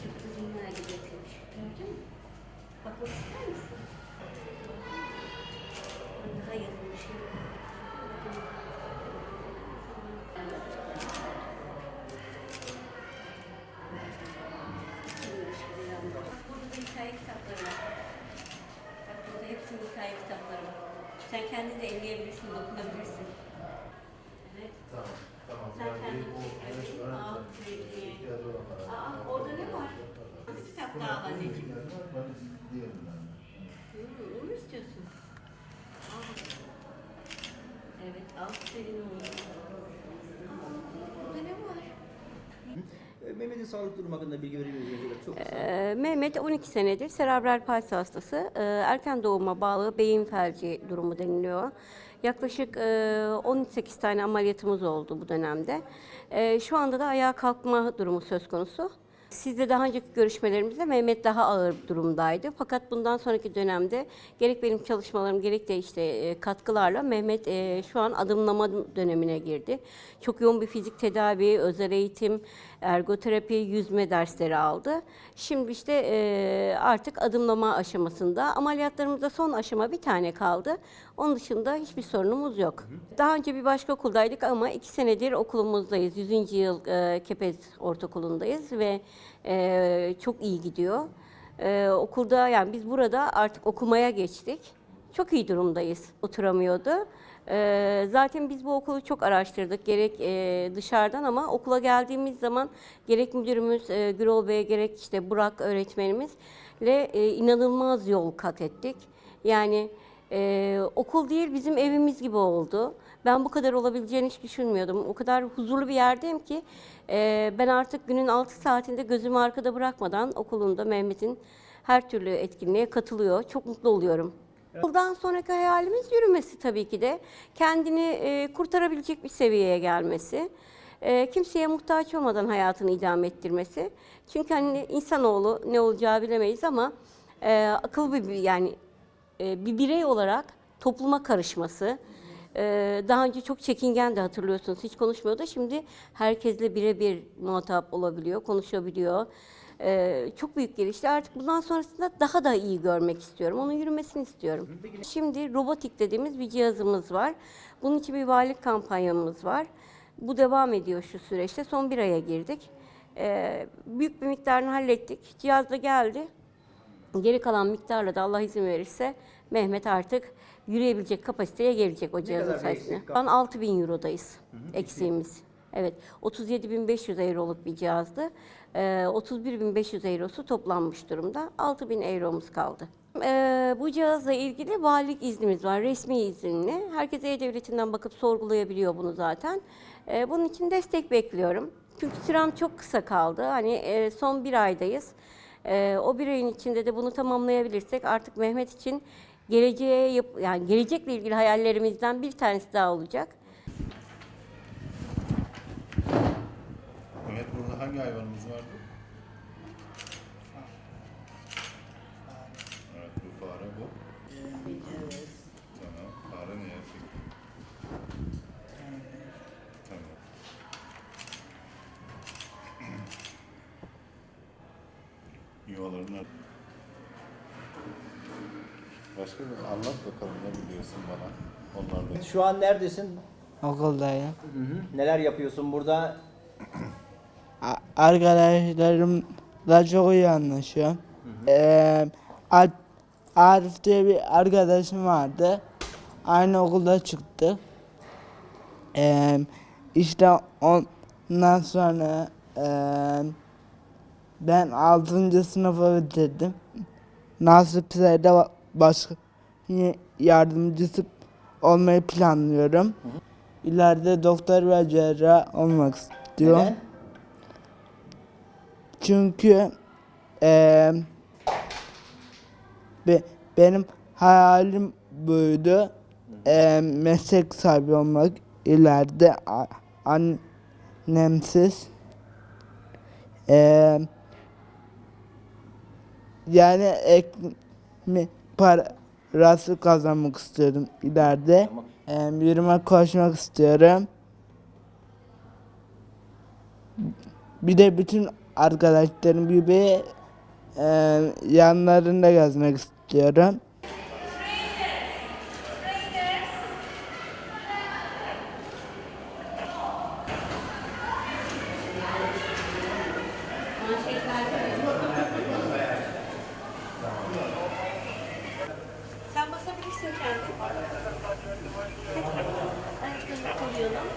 çekti zinler gibi yapıyormuş. Gördün mü? Bakmak ister misin? Daha yakın bir şey. Burada hikaye kitapları var. Bak burada hepsinin hikaye kitapları var. Sen kendin de elleyebilirsin, dokunabilirsin. Daha anneciğim. Onu mu istiyorsun? Al. Evet, oğlum. Aa, Burada ne var? E, Mehmet'in sağlık durumu hakkında bilgi verebilir misiniz? Çok kısa. Ee, Mehmet 12 senedir serebral palsi hastası. Ee, erken doğuma bağlı beyin felci durumu deniliyor. Yaklaşık e, 18 tane ameliyatımız oldu bu dönemde. Ee, şu anda da ayağa kalkma durumu söz konusu. Sizde daha önceki görüşmelerimizde Mehmet daha ağır durumdaydı. Fakat bundan sonraki dönemde gerek benim çalışmalarım gerek de işte e, katkılarla Mehmet e, şu an adımlama dönemine girdi. Çok yoğun bir fizik tedavi, özel eğitim, ergoterapi, yüzme dersleri aldı. Şimdi işte e, artık adımlama aşamasında. Ameliyatlarımızda son aşama bir tane kaldı. Onun dışında hiçbir sorunumuz yok. Daha önce bir başka okuldaydık ama iki senedir okulumuzdayız. 100. yıl Kepez Ortaokulu'ndayız ve e, çok iyi gidiyor. E, okulda yani biz burada artık okumaya geçtik. Çok iyi durumdayız. Oturamıyordu. Ee, zaten biz bu okulu çok araştırdık gerek e, dışarıdan ama okula geldiğimiz zaman gerek müdürümüz e, Gürol Bey gerek işte Burak öğretmenimizle e, inanılmaz yol kat ettik. Yani e, okul değil bizim evimiz gibi oldu. Ben bu kadar olabileceğini hiç düşünmüyordum. O kadar huzurlu bir yerdeyim ki e, ben artık günün 6 saatinde gözümü arkada bırakmadan okulunda Mehmet'in her türlü etkinliğe katılıyor. Çok mutlu oluyorum. Buradan sonraki hayalimiz yürümesi tabii ki de. Kendini e, kurtarabilecek bir seviyeye gelmesi. E, kimseye muhtaç olmadan hayatını idame ettirmesi. Çünkü hani insanoğlu ne olacağı bilemeyiz ama e, akıllı bir yani e, bir birey olarak topluma karışması. E, daha önce çok çekingen de hatırlıyorsunuz hiç konuşmuyordu. Şimdi herkesle birebir muhatap olabiliyor, konuşabiliyor. E, çok büyük gelişti. Artık bundan sonrasında daha da iyi görmek istiyorum. Onun yürümesini istiyorum. Şimdi robotik dediğimiz bir cihazımız var. Bunun için bir valilik kampanyamız var. Bu devam ediyor şu süreçte. Son bir aya girdik. E, büyük bir miktarını hallettik. Cihaz da geldi. Geri kalan miktarla da Allah izin verirse Mehmet artık yürüyebilecek kapasiteye gelecek o cihazın sayesinde. Şu an 6000 eurodayız eksiğimiz. Evet 37.500 euroluk bir cihazdı. Ee, 31.500 eurosu toplanmış durumda. 6000 euromuz kaldı. Ee, bu cihazla ilgili valilik iznimiz var, resmi izinli. Herkes E-Devleti'nden bakıp sorgulayabiliyor bunu zaten. Ee, bunun için destek bekliyorum. Çünkü sürem çok kısa kaldı. Hani e, son bir aydayız. Ee, o bir ayın içinde de bunu tamamlayabilirsek artık Mehmet için geleceğe yap- yani gelecekle ilgili hayallerimizden bir tanesi daha olacak. Evet burada hangi hayvanımız vardı? Evet bu fare bu. Tamam. Fare ne yapıyor? Tamam. Yuvalarını Başka bir anlat bakalım ne biliyorsun bana onlarla. Şu an neredesin? Okuldayım. Neler yapıyorsun burada? A- Arkadaşlarımla çok iyi anlaşıyorum. Ee, Ar- Arif diye bir arkadaşım vardı. Aynı okulda çıktı. Ee, işte ondan sonra ee, ben 6. sınıfı bitirdim. Nasipse de başka yardımcısı olmayı planlıyorum. İleride doktor ve cerrah olmak istiyorum. Neden? Çünkü eee, be- benim hayalim buydu. Eee, meslek sahibi olmak ileride annemsiz. Eee, yani ekmek parası kazanmak istiyorum ileride. Tamam. Eee, yürüme koşmak istiyorum. Bir de bütün arkadaşlarım gibi eee yanlarında gezmek istiyorum. Sen basabilirsin. Çekebilirsin kendin. Ayaklarını koruyalım.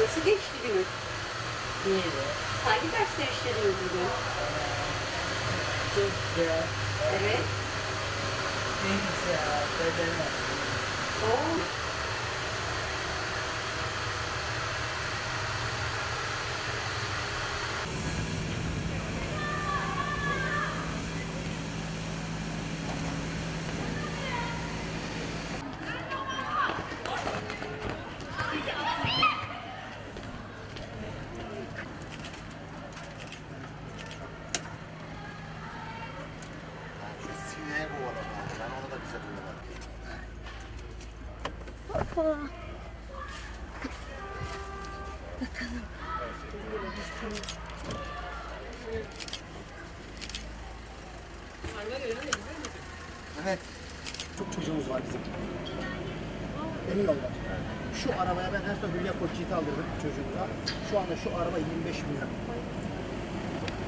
Nasıl geçti günün? İyiydi. Hangi dersler işlediniz bugün? Türkçe, Evet. bilgisayar, bedene. Oo. Bize kovalım. Evet. Çok çocuğumuz var. Emin olun. Şu arabaya ben en son Hülya Koçyiğit'i aldırdım çocuğumuza. Şu anda şu araba 25 milyon.